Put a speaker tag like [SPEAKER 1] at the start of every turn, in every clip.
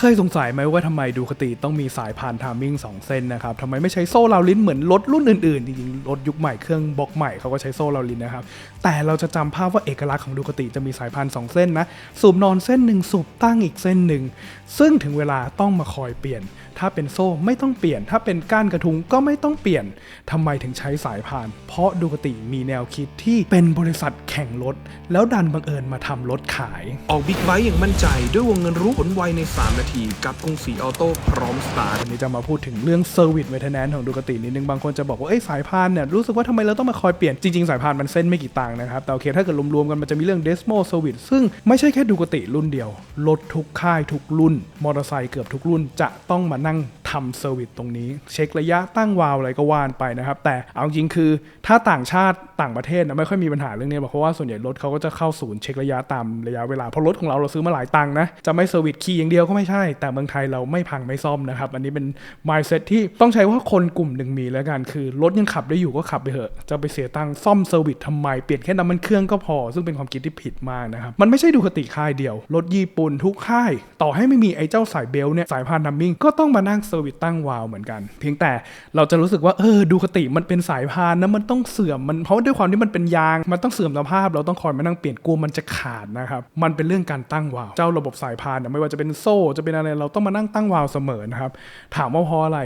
[SPEAKER 1] เคยสงสัยไหมว่าทำไมดูคติต้องมีสายพานทามมิ่ง2เส้นนะครับทำไมไม่ใช้โซ่ราวลิ้นเหมือนรถรุ่นอื่นๆ จริงๆ รถยุคใหม่เครื่องบล็อกใหม่เขาก็ใช้โซ่ราวลิ้นนะครับ แต่เราจะจำภาพว่าเอกลักษณ์ของดูคติจะมีสายพาน2เส้นนะ สูบนอนเส้นหนึ่งสูบตั้งอีกเส้นหนึ่ง ซึ่งถึงเวลาต้องมาคอยเปลี่ยน ถ้าเป็นโซ่ไม่ต้องเปลี่ยน ถ้าเป็นก้านกระทุงก็ไม่ต้องเปลี่ยนทำไมถึงใช้สายพาน เพราะดูคติมีแนวคิดที่เป็นบริษัทแข่งรถ แล้วดันบังเอิญมาทำรถขาย
[SPEAKER 2] ออกบิ๊กไบค์อย่างมั่นใจ ด้วยวงเงินรู้ผลไวใน 3 นาที กับกรุงศรีออโต้พร้อมสตาร์ท
[SPEAKER 1] วันนี้จะมาพูดถึงเรื่อง Service Maintenance ของดูคตินิดนึงบางคนจะบอกว่าเอ้ยสายพานเนี่ยรู้สึกว่าทำไมเราต้องมาคอยเปลี่ยนจริงๆสายพานมันเส้นไม่กี่ตังค์นะครับแต่โอเคถ้าเกิดรวมๆกันมันจะมีเรื่อง Desmo Service ซึ่งไม่ใช่แค่ดูคติรุ่นเดียวรถทุกค่ายทุกรุ่นมอเตอร์ไซค์เกือบทุกรุ่นจะต้องมานั่งทำเซอร์วิสตรงนี้ เช็คระยะตั้งวาล์วอะไรก็ว่านไปนะครับ แต่เอาจริงคือถ้าต่างชาติต่างประเทศนะไม่ค่อยมีปัญหาเรื่องนี้เพราะว่าส่วนใหญ่รถเขาก็จะเข้าศูนย์เช็คระยะตามระยะเวลาเพราะรถของเราเราซื้อมาหลายตังค์นะจะไม่เซอร์วิสคีย์อย่างเดียวก็ไม่ใช่ แต่เมืองไทยเราไม่พังไม่ซ่อมนะครับ อันนี้เป็น mindset ที่ต้องใช้ว่าคนกลุ่มหนึ่งมีแล้วกันคือรถยังขับได้อยู่ก็ขับไปเถอะจะไปเสียตังค์ซ่อมเซอร์วิสทำไมเปลี่ยนแค่น้ำมันเครื่องก็พอ ซึ่งเป็นความคิดที่ผิดมากนะครับมันไม่ใช่ดูคติค่ายเดียวรถญี่ปุ่นทุกค่าย ต่อให้ไม่มีไอ้เจ้าสายเบลเนี่ยสายพานดัมมิ่งก็ต้องมานั่งเซอร์วิสตั้งวาวเหมือนกัน เพียงแต่เราจะรู้สึกว่าเออดูคติมันเป็นสายพานนะมันต้องเสื่อมมันเพราะด้วยความที่มันเป็นยาง มันต้องเสื่อมสภาพ เราต้องคอยมานั่งเปลี่ยนกลัวมันจะขาดนะครับมันเป็นเรื่องการตั้งวาวเจ้าระบบสายพานไม่ว่าจะเป็นโซ่จะเป็นอะไรเราต้องมานั่งตั้งวาวเสมอนะครับถามว่าเพราะอะไร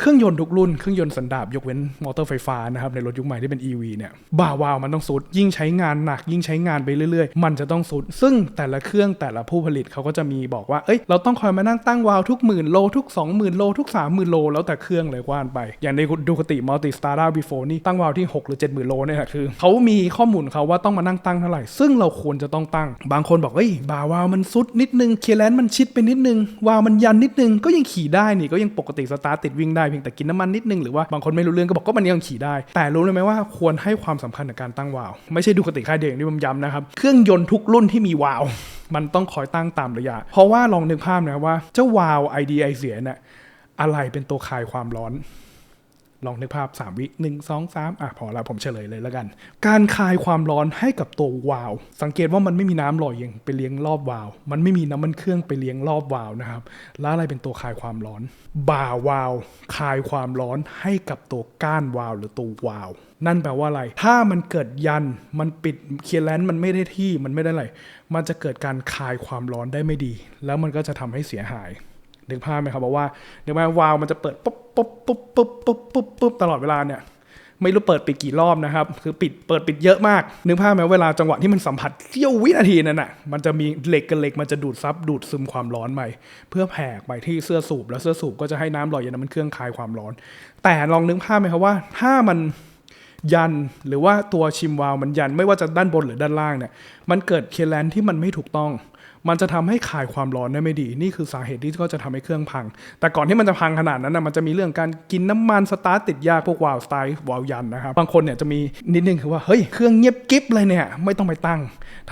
[SPEAKER 1] เครื่องยนต์ทุกรุ่น เครื่องยนต์สันดาปยกเว้นมอเตอร์ไฟฟ้านะครับในรถยุคใหม่ที่เป็น EV เนี่ยบ่าวาวมันต้องสุด ยิ่งใช้งานหนัก ยิ่งใช้งานไปเรื่อยๆ มันจะต้องสุด ซึ่งแต่ละเครื่องแต่ละผู้ผลิตเขาก็จะมีบอกว่าเอ้ยเราต้องคอยมานั่งตั้งวาวทุกหมื่นโลทุก 20,000 โลทุก 30,000 โลแล้วแต่เครื่องเลยว่านไป อย่างในดูคติมัลติสตาร์ดาบีโฟนี่ตั้งวาวที่ 6 หรือ 70,000 โลเนี่ยคือเขามีข้อมูลเขาว่าต้องมานั่งตั้งเท่าไหร่ ซึ่งเราควรจะต้องตั้ง บางคนบอกเอ้ยบ่าวาวมันสุดนิดนึงเคลนมันชิดไปนิดนึงวาวมันยันนิดนึงก็ยังขี่ได้นี่ก็ยังปกติสตาร์ติดวิ่งได้เพียงแต่กินน้ำมันนิดนึงหรือว่าบางคนไม่รู้เรื่องก็บอกก็มันยังขี่ได้ แต่รู้เลยไหมว่าควรให้ความสำคัญกับการตั้งวาล์วไม่ใช่ดูคติค่ายเดียวอย่างที่ผมย้ำนะครับเครื่องยนต์ทุกรุ่นที่มีวาล์วมันต้องคอยตั้งตามระยะ เพราะว่าลองนึกภาพนะว่าเจ้าวาล์วไอเดียไอเสียเนี่ยอะไรเป็นตัวคายความร้อน ลองนึกภาพ 3 วิ1 2 3อะพอละผมเฉลยเลยแล้วกัน การคายความร้อนให้กับตัววาล์วสังเกตว่ามันไม่มีน้ำหล่อเย็นไปเลี้ยงรอบวาล์วมันไม่มีน้ำมันเครื่องไปเลี้ยงรอบวาล์วนะครับ แล้วอะไรเป็นตัวคายความร้อน บ่าวาล์วคายความร้อนให้กับตัวก้านวาล์วหรือตัววาล์วนั่นแปลว่าอะไร ถ้ามันเกิดยัน มันปิดเคลียร์แลนด์มันไม่ได้ที่ มันไม่ได้อะไร มันจะเกิดการคายความร้อนได้ไม่ดี แล้วมันก็จะทำให้เสียหาย นึกภาพไหมครับบอกว่านึกว่าวาล์วมันจะเปิดปุ๊บปุ๊บปุ๊บปุ๊บปุ๊บปุ๊บปุ๊บตลอดเวลาเนี่ยไม่รู้เปิดปิดกี่รอบนะครับ คือปิดเปิดปิดเยอะมาก นึกภาพไหมเวลาจังหวะที่มันสัมผัสเสี้ยววินาทีนั้นน่ะ มันจะมีเหล็กกับเหล็กมันจะดูดซับดูดซึมความร้อนไปเพื่อแผ่ไปที่เสื้อสูบแล้วเสื้อสูบก็จะให้น้ำหล่อเย็นน้ำมันเครื่องคลายความร้อน แต่ลองนึกภาพไหมครับว่า ถ้ามันยันหรือว่าตัวชิมวาล์วมันยันไม่ว่าจะด้านบนหรือด้านล่างเนี่ย มันเกิดเคแลนที่มันไม่ถูกต้อง มันจะทำให้คายความร้อนได้ไม่ดี นี่คือสาเหตุที่ก็จะทำให้เครื่องพัง แต่ก่อนที่มันจะพังขนาดนั้นนะมันจะมีเรื่องการกินน้ำมันสตาร์ทติดยากพวกวาล์วสไตล์วาล์วยันนะครับบางคนเนี่ยจะมีนิดนึงคือว่าเฮ้ยเครื่องเงียบกิ๊บเลยเนี่ยไม่ต้องไปตั้ง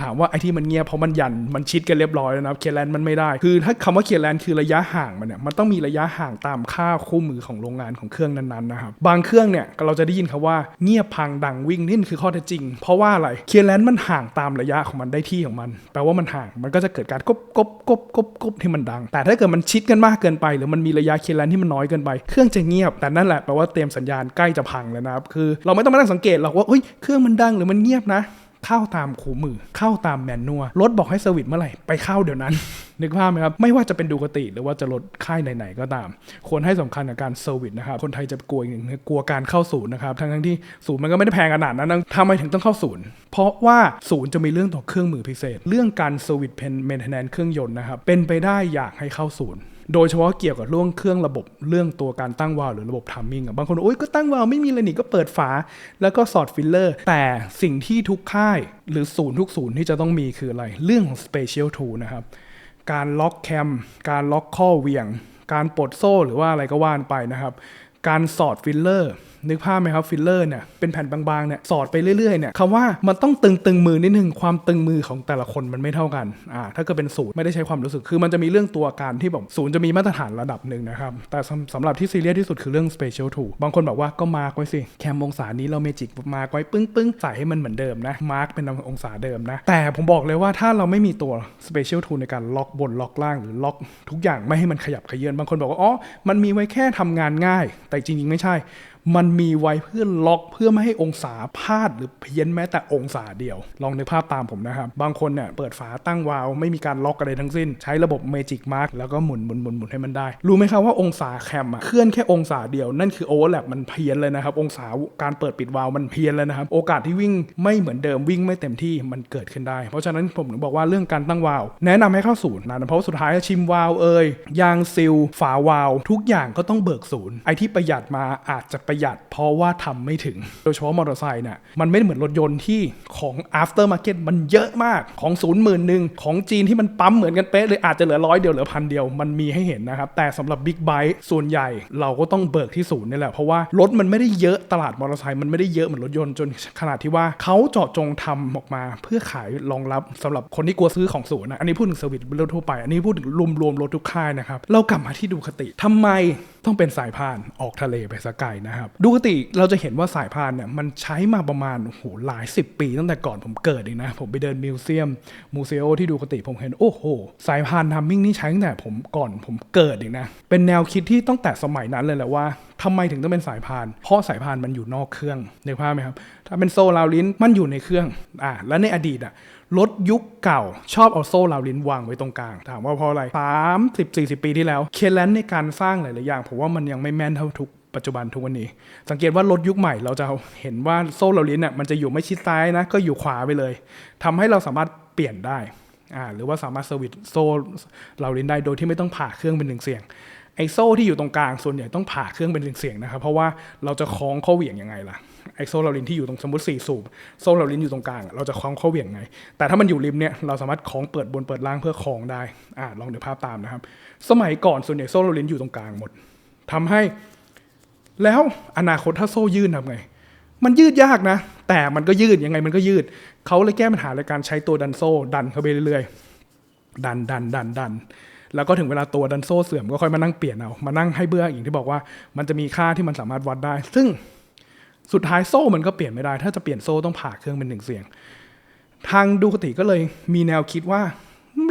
[SPEAKER 1] ถามว่าไอ้ที่มันเงียบเพราะมันยันมันชิดกันเรียบร้อยแล้วนะเคลียร์แลนด์มันไม่ได้คือถ้าคำว่าเคลียร์แลนด์คือระยะห่างมันเนี่ยมันต้องมีระยะห่างตามค่าคู่มือของโรงงานของเครื่องนั้นๆนะครับบางเครื่องเนี่ยเราจะได้ยินคำว่าเงียบพังดังวิ่งนี่คือข้อเท็จจริง เพราะว่าอะไรเคลียร์แลนด์มันห่างตามระยะของมันได้ที่ของมัน แปลว่ามันห่างมันก็จะเกิดการกบกบกบกบกบที่มันดัง แต่ถ้าเกิดมันชิดกันมากเกินไป หรือมันมีระยะเคลนที่มันน้อยเกินไป เครื่องจะเงียบ แต่นั่นแหละแปลว่าเตรียมสัญญาณใกล้จะพังแล้วนะครับ คือเราไม่ต้องมานั่งสังเกตหรอกว่าเฮ้ยเครื่องมันดังหรือมันเงียบนะ เข้าตามคู่มือ เข้าตามแมนนวลรถบอกให้เซอร์วิสเมื่อไหร่ ไปเข้าเดี๋ยวนั้น นึกภาพไหมครับ ไม่ว่าจะเป็นดูกติ หรือว่าจะรถค่ายไหนๆก็ตาม ควรให้สำคัญกับการเซอร์วิสนะครับ คนไทยจะกลัวอย่างหนึ่งกลัวการเข้าศูนย์นะครับ ทั้งๆที่ศูนย์มันก็ไม่ได้แพงขนาดนั้นทำไมถึงต้องเข้าศูนย์ เพราะว่าศูนย์จะมีเรื่องต่อเครื่องมือพิเศษ เรื่องการเซอร์วิสเพนเมนเทนแนนเครื่องยนต์นะครับ เป็นไปได้อยากให้เข้าศูนย์ โดยเฉพาะเกี่ยวกับเรื่องเครื่องระบบเรื่องตัวการตั้งวาล์วหรือระบบทัมมิ่งอะบางคนบอกโอ๊ยก็ตั้งวาล์วไม่มีอะไรนี่ก็เปิดฝา แล้วก็สอดฟิลเลอร์ แต่สิ่งที่ทุกค่ายหรือศูนย์ทุกศูนย์ที่จะต้องมีคืออะไร เรื่องของ Special Tool นะครับ การล็อกแคม การล็อกข้อเหวี่ยง การปลดโซ่หรือว่าอะไรก็ว่านไปนะครับ การสอดฟิลเลอร์นึกภาพไหมครับฟิลเลอร์เนี่ยเป็นแผ่นบางๆเนี่ยสอดไปเรื่อยๆเนี่ยคำว่ามันต้องตึงตึงมือนิดนึงความตึงมือของแต่ละคนมันไม่เท่ากันอ่าถ้าเกิดเป็นศูนย์ไม่ได้ใช้ความรู้สึกคือมันจะมีเรื่องตัวการที่แบบศูนย์จะมีมาตรฐานระดับหนึ่งนะครับแต่สำหรับที่ซีเรียสที่สุดคือเรื่อง Special Tool บางคนบอกว่าก็มาร์กไว้สิแคมองศานี้เราเมจิกมาร์กไว้ปึ้งปึ้งใส่ให้มันเหมือนเดิมนะมาร์กเป็นองศาเดิมนะแต่ผมบอกเลยว่าถ้าเราไม่มีตัว Special Tool ในการล็อกบนล็อกล่างหรือล็อกทุกอย่างไม่ให้มันขยับขยื้อนบางคนบอกว่าอ๋อมันมีไว้แค่ทำงานง่าย แต่จริงๆไม่ใช่ มันมีไว้เพื่อล็อกเพื่อไม่ให้องศาพลาดหรือเพี้ยนแม้แต่องศาเดียว ลองนึกภาพตามผมนะครับ บางคนเนี่ยเปิดฝาตั้งวาล์วไม่มีการล็อกอะไรทั้งสิ้น ใช้ระบบ Magic Mark แล้วก็หมุนหมุนหมุนหมุนให้มันได้ รู้ไหมครับว่าองศาแคมอะเคลื่อนแค่องศาเดียวนั่นคือโอเวอร์แลปมันเพี้ยนเลยนะครับ องศาการเปิดปิดวาล์วมันเพี้ยนเลยนะครับ โอกาสที่วิ่งไม่เหมือนเดิมวิ่งไม่เต็มที่มันเกิดขึ้นได้ เพราะฉะนั้นผมถึงบอกว่าเรื่องการตั้งวาล์วแนะนำให้เข้าศูนย์นะเพราะสุดท้ายชิมวาล์วเอ่ยยางซิลฝาวาล์วทุกอย่างก็ต้องเบิกศูนย์ไอที่ประหยัดมาอาจจะประหยัดเพราะว่าทำไม่ถึง โดยเฉพาะมอเตอร์ไซค์เนี่ยมันไม่เหมือนรถยนต์ที่ของ after market มันเยอะมากของศูนย์หมื่นหนึ่งของจีนที่มันปั๊มเหมือนกันเป๊ะเลยอาจจะเหลือร้อยเดียวเหลือพันเดียวมันมีให้เห็นนะครับ แต่สำหรับบิ๊กไบค์ส่วนใหญ่เราก็ต้องเบิกที่ศูนย์นี่แหละ เพราะว่ารถมันไม่ได้เยอะตลาดมอเตอร์ไซค์มันไม่ได้เยอะเหมือนรถยนต์จนขนาดที่ว่าเขาเจาะจงทำออกมา เพื่อขายรองรับสำหรับคนที่กลัวซื้อของศูนย์นะอันนี้พูดถึงเซอร์วิสรถทั่วไป อันนี้พูดถึงรวมรวมๆรถทุกค่ายนะครับเรากลับมาที่ดูคติทำไม ต้องเป็นสายพานออกทะเลไปสกายนะครับดูกติเราจะเห็นว่าสายพานเนี่ยมันใช้มาประมาณโอ้โหหลายสิบปีตั้งแต่ก่อนผมเกิดเองนะ ผมไปเดินมิวเซียมมูเซโอที่ดูกติผมเห็นโอ้โห สายพานทัมมิ่งนี่ใช้ตั้งแต่ผมก่อนผมเกิดเองนะ เป็นแนวคิดที่ตั้งแต่สมัยนั้นเลยแหละว่า ทำไมถึงต้องเป็นสายพาน เพราะสายพานมันอยู่นอกเครื่องในภาพไหมครับ ถ้าเป็นโซ่ราวลิ้นมันอยู่ในเครื่องอ่าและในอดีตอะรถยุคเก่าชอบเอาโซ่ราวลิ้นวางไว้ตรงกลาง ถามว่าเพราะอะไรสามสิบสี่สิบปีที่แล้ว เคลนในการสร้างหลายๆอย่างผมว่ามันยังไม่แม่นเท่าทุกปัจจุบันทุกวันนี้ สังเกตว่ารถยุคใหม่เราจะเห็นว่าโซ่ราวลิ้นเนี่ยมันจะอยู่ไม่ชิดซ้ายนะก็อยู่ขวาไปเลยทำให้เราสามารถเปลี่ยนได้อ่าหรือว่าสามารถเซอร์วิสโซ่ราวลิ้นได้โดยที่ไม่ต้องผ่าเครื่องเป็นหนึ่งเสียง ไอโซ่ที่อยู่ตรงกลางส่วนใหญ่ต้องผ่าเครื่องเป็นเสียงนะครับ เพราะว่าเราจะคล้องข้อเหวี่ยงยังไงล่ะไอโซ่เราลินที่อยู่ตรงสมมติสี่สูบโซ่เราลินอยู่ตรงกลาง เราจะคล้องข้อเหวี่ยงไง แต่ถ้ามันอยู่ริมเนี่ยเราสามารถคล้องเปิดบนเปิดล่างเพื่อคล้องได้อ่าลองดูภาพตามนะครับ สมัยก่อนส่วนใหญ่โซ่เราลินอยู่ตรงกลางหมดทำให้ แล้วอนาคตถ้าโซ่ยืดทำไง มันยืดยากนะ แต่มันก็ยืดยังไงมันก็ยืดเขาเลยแก้ปัญหาในการใช้ตัวดันโซ่ดันเข้าไปเรื่อยๆดันดันดันดัน แล้วก็ถึงเวลาตัวดันโซ่เสื่อมก็ค่อยมานั่งเปลี่ยนเอามานั่งให้เบื้ออย่างที่บอกว่ามันจะมีค่าที่มันสามารถวัดได้ ซึ่งสุดท้ายโซ่มันก็เปลี่ยนไม่ได้ ถ้าจะเปลี่ยนโซ่ต้องผ่าเครื่องเป็นหนึ่งเสียง ทางดูคติก็เลยมีแนวคิดว่า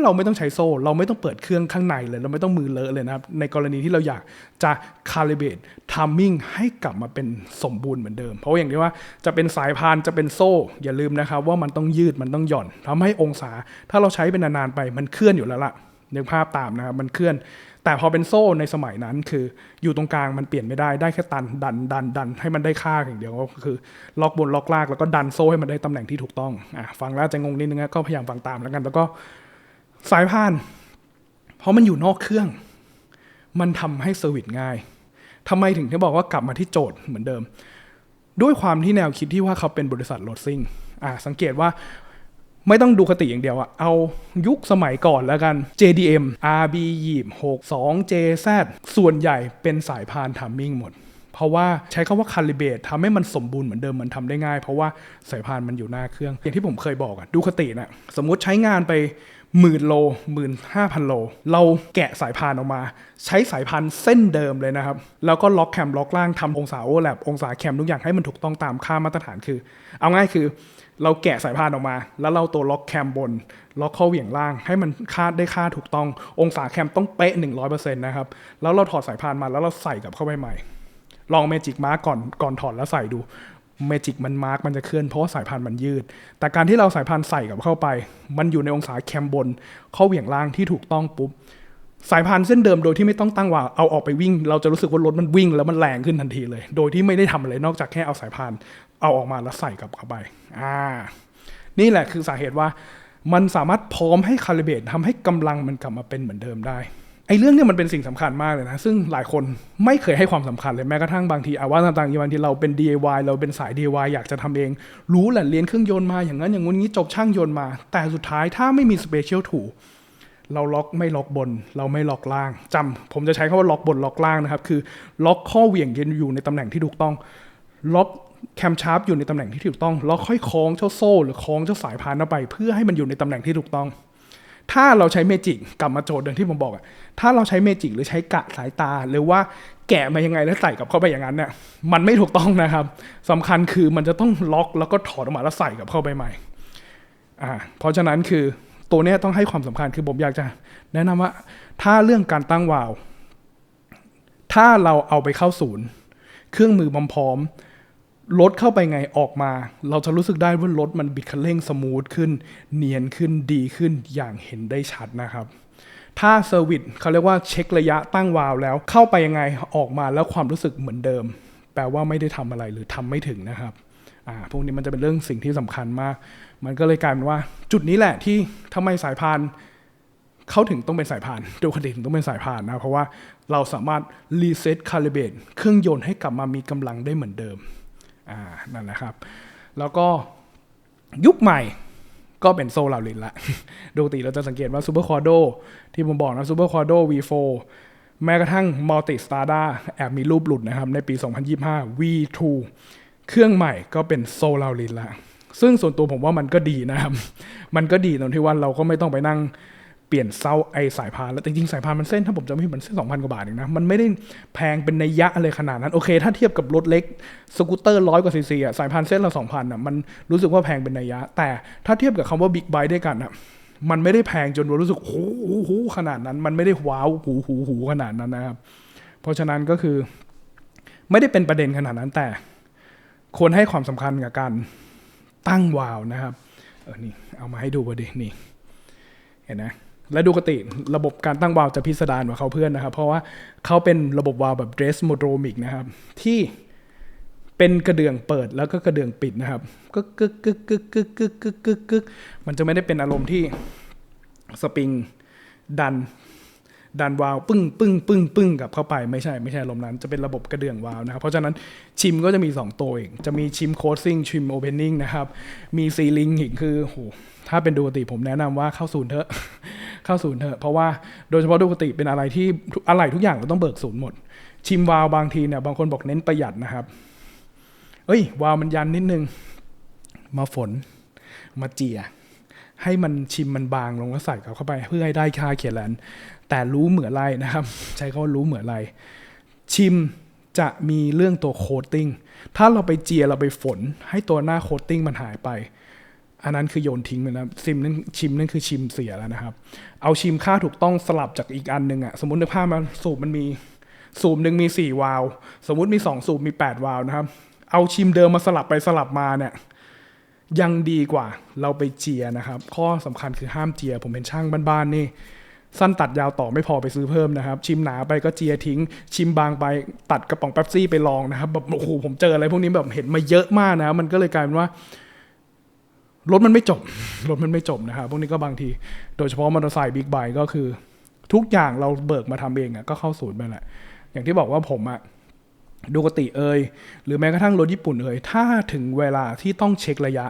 [SPEAKER 1] เราไม่ต้องใช้โซ่ เราไม่ต้องเปิดเครื่องข้างในเลย เราไม่ต้องมือเลอะเลยนะครับ ในกรณีที่เราอยากจะคาลิเบตทัมมิ่งให้กลับมาเป็นสมบูรณ์เหมือนเดิม เพราะอย่างที่ว่าจะเป็นสายพานจะเป็นโซ่ อย่าลืมนะครับว่ามันต้องยืดมันต้องหย่อนทำให้องศา ถ้าเราใช้เป็นนานๆไปมันเคลื่อนอยู่แล้วล่ะ นึกภาพตามนะครับมันเคลื่อน แต่พอเป็นโซ่ในสมัยนั้นคืออยู่ตรงกลางมันเปลี่ยนไม่ได้ได้แค่ตันดันดันดันให้มันได้ค่าอย่างเดียวก็คือล็อกบนล็อกลากแล้วก็ดันโซ่ให้มันได้ตำแหน่งที่ถูกต้องอะฟังแล้วจะงงนิดนึงนะก็พยายามฟังตามแล้วกัน แล้วก็สายพาน เพราะมันอยู่นอกเครื่อง มันทำให้เซอร์วิสง่ายทำไมถึงที่บอกว่ากลับมาที่โจทย์เหมือนเดิม ด้วยความที่แนวคิดที่ว่าเขาเป็นบริษัทโรถซิ่งอะสังเกตว่า ไม่ต้องดูคติอย่างเดียวอะเอายุคสมัยก่อนแล้วกัน JDM RB ยีบ62 JZ ส่วนใหญ่เป็นสายพานทัมมิ่งหมด เพราะว่าใช้คาว่าคาลิเบตทำให้มันสมบูรณ์เหมือนเดิมมันทำได้ง่าย เพราะว่าสายพานมันอยู่หน้าเครื่อง อย่างที่ผมเคยบอกอะดูคตินะ่ะสมมติใช้งานไปหมื่นโลหมื่นห้าพันโล เราแกะสายพานออกมา ใช้สายพานเส้นเดิมเลยนะครับ แล้วก็ล็อกแคมล็อกล่างทำองศาโอแลบองศาแคมทุกอย่างให้มันถูกต้องตามค่ามาตรฐานคือ เอาง่ายคือ เราแกะสายพานออกมา แล้วเราตัวล็อกแคมบน ล็อกข้อเหวี่ยงล่าง ให้มันคาดได้ค่าถูกต้อง องศาแคมต้องเป๊ะ 100%นะครับ แล้วเราถอดสายพานมาแล้วเราใส่กลับเข้าไปใหม่ ลองเมจิกมาร์กก่อนก่อนถอดแล้วใส่ดูเมจิกมันมาร์กมันจะเคลื่อนเพราะว่าสายพานมันยืด แต่การที่เราสายพานใส่กับเข้าไป มันอยู่ในองศาแคมบน ข้อเหวี่ยงล่างที่ถูกต้องปุ๊บสายพานเส้นเดิมโดยที่ไม่ต้องตั้งว่าเอาออกไปวิ่ง เราจะรู้สึกว่ารถมันวิ่งแล้วมันแรงขึ้นทันทีเลย โดยที่ไม่ได้ทำอะไรนอกจากแค่เอาสายพาน เอาออกมาแล้วใส่กลับเข้าไป อ่า นี่แหละคือสาเหตุว่า มันสามารถพร้อมให้คาลิเบตทำให้กำลังมันกลับมาเป็นเหมือนเดิมได้ไอ้เรื่องเนี้มันเป็นสิ่งสำคัญมากเลยนะ ซึ่งหลายคนไม่เคยให้ความสำคัญเลยแม้กระทั่งบางทีอาว่าต่างๆบางทีเราเป็น DIY เราเป็นสาย DIY อยากจะทำเอง รู้แหละเรียนเครื่องยนต์มาอย่างนั้นอย่างงู้นงี้จบช่างยนต์มา แต่สุดท้ายถ้าไม่มี Special Tool เราล็อกไม่ล็อกบน เราไม่ล็อกล่างจำผมจะใช้คำว่าล็อกบนล็อกล่างนะครับ คือล็อกข้อเหวี่ยงยืนอยู่ในตำแหน่งที่ถูกต้อง ล็อก แคมชาร์ปอยู่ในตำแหน่งที่ถูกต้อง แล้วค่อยคล้องเจ้าโซ่ หรือคล้องเจ้าสายพานเข้าไป เพื่อให้มันอยู่ในตำแหน่งที่ถูกต้อง ถ้าเราใช้เมจิกกลับมาโจทย์เดิมที่ผมบอกอะถ้าเราใช้เมจิกหรือใช้กะสายตา หรือว่าแกะมายังไงแล้วใส่กับเข้าไปอย่างนั้นเนี่ยมันไม่ถูกต้องนะครับสำคัญคือมันจะต้องล็อกแล้วก็ถอดออกมาแล้วใส่กับเข้าไปใหม่อ่าเพราะฉะนั้นคือตัวนี้ต้องให้ความสำคัญคือผมอยากจะ แนะนำว่า ถ้าเรื่องการตั้งวาล์วถ้าเราเอาไปเข้าศูนย์ เครื่องมือพร้อมๆ รถเข้าไปไงออกมา เราจะรู้สึกได้ว่ารถมันบิดคันเร่งสมูทขึ้น เนียนขึ้นดีขึ้นอย่างเห็นได้ชัดนะครับถ้าเซอร์วิสเขาเรียกว่าเช็คระยะตั้งวาล์วแล้วเข้าไปยังไงออกมาแล้วความรู้สึกเหมือนเดิม แปลว่าไม่ได้ทำอะไรหรือทำไม่ถึงนะครับอ่าพวกนี้มันจะเป็นเรื่องสิ่งที่สำคัญมาก มันก็เลยกลายเป็นว่า จุดนี้แหละที่ทำไมสายพานเขาถึงต้องเป็นสายพานดูคดีถึงต้องเป็นสายพานนะเพราะว่าเราสามารถรีเซ็ตคาลิเบตเครื่องยนต์ให้กลับมามีกำลังได้เหมือนเดิม อ่านั่นแหละครับ แล้วก็ยุคใหม่ก็เป็นโซลารินละปกติเราจะสังเกตว่าซูเปอร์คอร์โดที่ผมบอกนะซูเปอร์คอร์โด V4 แม้กระทั่งมัลติสตาร์ดาแอบมีรูปหลุดนะครับ ในปี 2025 V2 เครื่องใหม่ก็เป็นโซลารินละซึ่งส่วนตัวผมว่ามันก็ดีนะครับ มันก็ดีตรงที่ว่าเราก็ไม่ต้องไปนั่ง เปลี่ยนเซาไอสายพานแล้วแต่จริงๆสายพานมันเส้นถ้าผมจำไม่ผิดมันเส้นสองพันกว่าบาทเองนะมันไม่ได้แพงเป็นในยะอะไรขนาดนั้นโอเค ถ้าเทียบกับรถเล็กสกูตเตอร์ร้อยกว่าซีซีอะสายพานเส้นละสองพันอะมันรู้สึกว่าแพงเป็นในยะ แต่ถ้าเทียบกับคำว่าบิ๊กไบค์ด้วยกันอะมันไม่ได้แพงจนเรารู้สึกโอ้โหขนาดนั้น มันไม่ได้ว้าวหูหูหูขนาดนั้นนะครับ เพราะฉะนั้นก็คือ ไม่ได้เป็นประเด็นขนาดนั้นแต่ควรให้ความสำคัญกับการตั้งวาวนะครับ เออนี่เอามาให้ดูพอดีนี่เห็นไหม และดูกติระบบการตั้งวาล์วจะพิสดารกว่าเขาเพื่อนนะครับ เพราะว่าเขาเป็นระบบวาล์วแบบเดรสโมโดรมิกนะครับ ที่เป็นกระเดื่องเปิดแล้วก็กระเดื่องปิดนะครับกึกกึกกึกกึกกึกกึกกึกกึกมันจะไม่ได้เป็นอารมณ์ที่สปริงดัน ดันวาล์วปึ้งปึ้งปึ้งปึ้งกับเข้าไปไม่ใช่ไม่ใช่ลมนั้นจะเป็นระบบกระเดื่องวาล์วนะครับ เพราะฉะนั้นชิมก็จะมี 2 ตัวเองจะมีชิมโคสซิ่งชิมโอเพนนิ่งนะครับมีซีลิงอีกคือโหถ้าเป็นดูกติผมแนะนำว่าเข้าศูนย์เถอะเข้าศูนย์เถอะเพราะว่าโดยเฉพาะดูกติเป็นอะไรที่อะไรทุกอย่างเราต้องเบิกศูนย์หมด ชิมวาล์วบางทีเนี่ยบางคนบอกเน้นประหยัดนะครับ เอ้ยวาล์วมันยันนิดนึงมาฝนมาเจียให้มันชิมมันบางลงแล้วใส่เข้าไปเพื่อให้ได้ค่าเขียนแลน แต่รู้เหมือนไรนะครับ ใช้คำว่ารู้เหมือนไร ชิมจะมีเรื่องตัวโคตติ้งถ้าเราไปเจียเราไปฝน ให้ตัวหน้าโคตติ้งมันหายไป อันนั้นคือโยนทิ้งไปแล้วซิมนั่นชิมนั่นคือชิมเสียแล้วนะครับ เอาชิมค่าถูกต้องสลับจากอีกอันหนึ่งอะสมมติในภาพมันสูบมันมีสูบหนึ่งมี 4 วาล์วสมมติมี 2 สูบมี 8 วาล์วนะครับ เอาชิมเดิมมาสลับไปสลับมาเนี่ยยังดีกว่าเราไปเจียนะครับ ข้อสำคัญคือห้ามเจีย ผมเป็นช่างบ้านๆนี่ สั้นตัดยาวต่อไม่พอไปซื้อเพิ่มนะครับ ชิมหนาไปก็เจียทิ้ง ชิมบางไปตัดกระป๋องเป๊ปซี่ไปลองนะครับแบบโอ้โหผมเจออะไรพวกนี้แบบเห็นมาเยอะมากนะ มันก็เลยกลายเป็นว่ารถมันไม่จบรถมันไม่จบนะครับพวกนี้ก็บางที โดยเฉพาะมอเตอร์ไซค์บิ๊กไบค์ก็คือ ทุกอย่างเราเบิกมาทำเองอะก็เข้าศูนย์ไปแหละ อย่างที่บอกว่าผมอะดูกติเอยหรือแม้กระทั่งรถญี่ปุ่นเอยถ้าถึงเวลาที่ต้องเช็คระยะ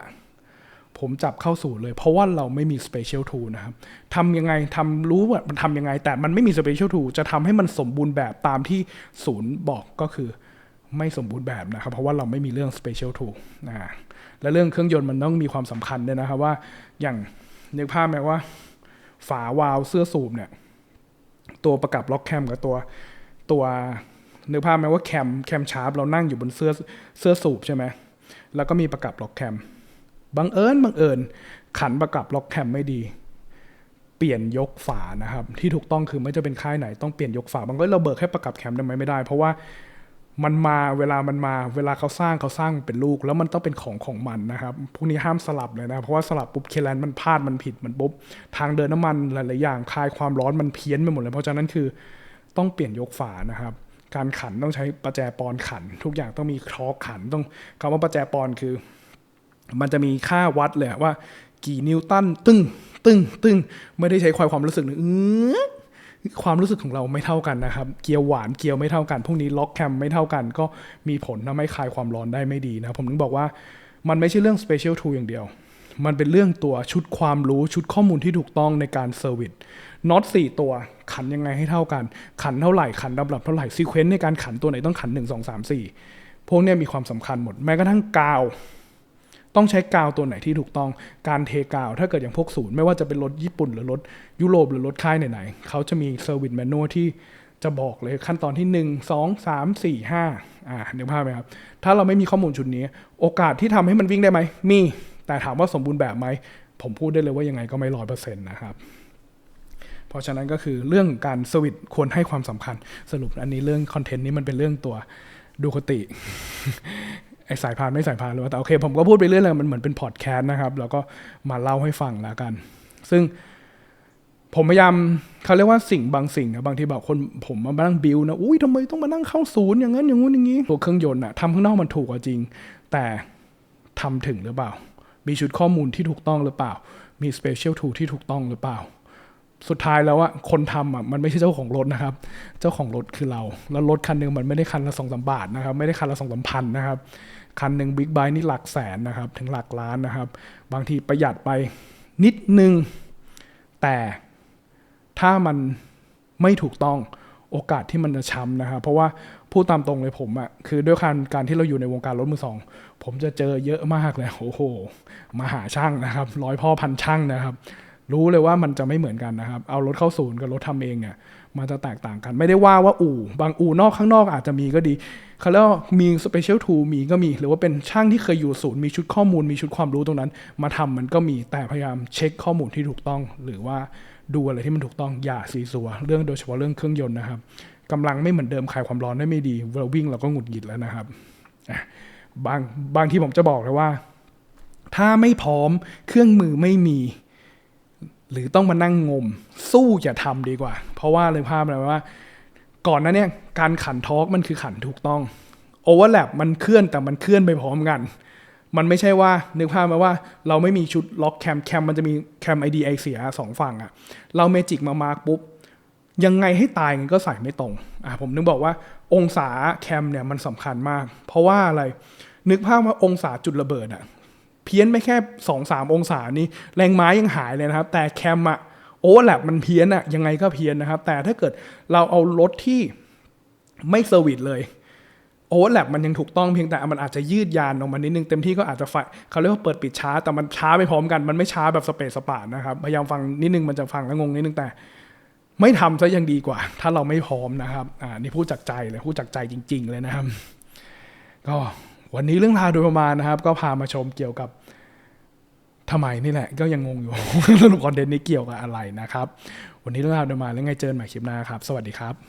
[SPEAKER 1] ผมจับเข้าศูนย์เลย เพราะว่าเราไม่มี Special Tool นะครับทำยังไงทำรู้ว่ามันทำยังไง แต่มันไม่มี Special Tool จะทำให้มันสมบูรณ์แบบตามที่ศูนย์บอกก็คือไม่สมบูรณ์แบบนะครับ เพราะว่าเราไม่มีเรื่อง Special Tool นะและเรื่องเครื่องยนต์มันต้องมีความสำคัญด้วยนะครับว่าอย่างนึกภาพไหมว่า ฝาวาล์วเสื้อสูบเนี่ย ตัวประกับล็อกแคมกับตัวตัวนึกภาพไหมว่าแคมแคมชาร์ปเรานั่งอยู่บนเสื้อเสื้อสูบใช่ไหมแล้วก็มีประกับล็อกแคม บังเอิญบังเอิญขันประกับล็อกแคมไม่ดี เปลี่ยนยกฝานะครับ ที่ถูกต้องคือไม่จะเป็นค่ายไหนต้องเปลี่ยนยกฝาบางก็เราเบิกแค่ประกับแคมทำไมไม่ได้ เพราะว่ามันมาเวลามันมาเวลาเขาสร้างเขาสร้างเป็นลูก แล้วมันต้องเป็นของของมันนะครับพวกนี้ห้ามสลับเลยนะ เพราะว่าสลับปุ๊บเคแลนมันพลาดมันผิดมันปุ๊บทางเดินน้ำมันหลายๆอย่างคลายความร้อนมันเพี้ยนไปหมดเลย เพราะฉะนั้นคือต้องเปลี่ยนยกฝานะครับ การขันต้องใช้ประแจปอนขัน ทุกอย่างต้องมีคลอกขันต้องคำว่าประแจปอนคือ มันจะมีค่าวัดเลยว่า กี่นิวตันตึ้งตึ้งตึ้งไม่ได้ใช้ความความรู้สึกนะความรู้สึกของเราไม่เท่ากันนะครับ เกียร์หวานเกียร์ไม่เท่ากัน พวกนี้ล็อกแคมไม่เท่ากัน ก็มีผลทำให้คลายความร้อนได้ไม่ดีนะผมถึงบอกว่ามันไม่ใช่เรื่อง Special Tool อย่างเดียว มันเป็นเรื่องตัวชุดความรู้ชุดข้อมูลที่ถูกต้องในการเซอร์วิสน็อตสี่ตัวขันยังไงให้เท่ากัน ขันเท่าไหร่ ขันลำดับเท่าไหร่ซีเควนต์ในการขันตัวไหนต้องขัน 1 2 3 4 พวกนี้มีความสำคัญหมด แม้กระทั่งกาว ต้องใช้กาวตัวไหนที่ถูกต้องการเทกาว ถ้าเกิดอย่างพวกศูนย์ ไม่ว่าจะเป็นรถญี่ปุ่นหรือรถยุโรปหรือรถค่ายไหนๆเขาจะมีเซอร์วิสแมนนวลที่จะบอกเลยขั้นตอนที่ 1 2 3 4 5อ่านึกภาพไหมครับ ถ้าเราไม่มีข้อมูลชุดนี้ โอกาสที่ทำให้มันวิ่งได้ไหม มี แต่ถามว่าสมบูรณ์แบบไหม ผมพูดได้เลยว่ายังไงก็ไม่ร้อยเปอร์เซ็นต์นะครับ เพราะฉะนั้นก็คือเรื่องการสวิตควรให้ความสำคัญ สรุปอันนี้เรื่องคอนเทนต์นี้มันเป็นเรื่องตัวดูคติ ไอสายพานไม่สายพานหรือว่าแต่โอเค ผมก็พูดไปเรื่อยเลยมันเหมือนเป็นพอดแคสต์นะครับ แล้วก็มาเล่าให้ฟังแล้วกัน ซึ่งผมพยายามเขาเรียกว่าสิ่งบางสิ่งอะบางทีแบบคนผมมานั่งบิวนะอุ้ยทำไมต้องมานั่งเข้าศูนย์อย่างนั้นอย่างงู้นอย่างนี้ตัวเครื่องยนต์อะทำข้างนอกมันถูกกว่าจริง แต่ทำถึงหรือเปล่า มีชุดข้อมูลที่ถูกต้องหรือเปล่า มีสเปเชียลทูที่ถูกต้องหรือเปล่า สุดท้ายแล้วอะคนทำอะมันไม่ใช่เจ้าของรถนะครับ เจ้าของรถคือเรา แล้วรถคันหนึ่งมันไม่ได้คันละสองสามบาทนะครับ ไม่ได้คันละสองสามพันนะครับ คันหนึ่งบิ๊กไบค์นี่หลักแสนนะครับ ถึงหลักล้านนะครับ บางทีประหยัดไปนิดนึง แต่ถ้ามันไม่ถูกต้องโอกาสที่มันจะช้ำนะครับ เพราะว่าพูดตามตรงเลยผมอะคือด้วยการการที่เราอยู่ในวงการรถมือสอง ผมจะเจอเยอะมากเลยโอ้โห มาหาช่างนะครับ ร้อยพ่อพันช่างนะครับ รู้เลยว่ามันจะไม่เหมือนกันนะครับ เอารถเข้าศูนย์กับรถทำเองเนี่ยมันจะแตกต่างกัน ไม่ได้ว่าว่าอู่ บางอู่นอกข้างนอกอาจจะมีก็ดีเขาเรียกว่ามีสเปเชียลทูมีก็มี หรือว่าเป็นช่างที่เคยอยู่ศูนย์มีชุดข้อมูลมีชุดความรู้ตรงนั้น มาทำมันก็มีแต่พยายามเช็คข้อมูลที่ถูกต้อง หรือว่าดูอะไรที่มันถูกต้องอย่าซีซัวเรื่องโดยเฉพาะเรื่องเครื่องยนต์นะครับกำลังไม่เหมือนเดิมคลายความร้อนได้ไม่ดีเราวิ่งเราก็หงุดหงิดแล้วนะครับบางบางที่ผมจะบอกเลยว่า ถ้าไม่พร้อมเครื่องมือไม่มี หรือต้องมานั่งงม สู้อย่าทำดีกว่า เพราะว่าเลยภาพเลยว่า ก่อนนั้นเนี่ยการขันทอกมันคือขันถูกต้องโอเวอร์แลปมันเคลื่อนแต่มันเคลื่อนไปพร้อมกัน มันไม่ใช่ว่านึกภาพมาว่า เราไม่มีชุดล็อกแคมแคมมันจะมีแคมไอดีไอเสียสองฝั่งอะเราเมจิกมามาร์กปุ๊บยังไงให้ตายมันก็ใส่ไม่ตรงอะผมนึกบอกว่าองศาแคมเนี่ยมันสำคัญมาก เพราะว่าอะไรนึกภาพว่าองศาจุดระเบิดอะ เพี้ยนไม่แค่สองสามองศานี่แรงไม้ยังหายเลยนะครับ แต่แคมอะโอเวอร์แลปมันเพี้ยนอะยังไงก็เพี้ยนนะครับ แต่ถ้าเกิดเราเอารถที่ไม่เซอร์วิสเลยโอเวอร์แลปมันยังถูกต้องเพียงแต่มันอาจจะยืดยานออกมานิดนึง เต็มที่ก็อาจจะไฟเขาเรียกว่าเปิดปิดช้า แต่มันช้าไปพร้อมกันมันไม่ช้าแบบสเปซสปาดนะครับ พยายามฟังนิดนึงมันจะฟังแล้วงงนิดนึงแต่ ไม่ทำซะยังดีกว่า ถ้าเราไม่พร้อมนะครับอ่านี่พูดจากใจเลยพูดจากใจจริง ๆ เลยนะครับ ก็ วันนี้เรื่องราวโดยประมาณนะครับ ก็พามาชมเกี่ยวกับทำไมนี่แหละ ก็ยังงงอยู่สรุปคอนเทนต์นี้เกี่ยวกับอะไรนะครับ วันนี้เรื่องราวโดยประมาณแล้วไงเจอกันใหม่คลิปหน้าครับ สวัสดีครับ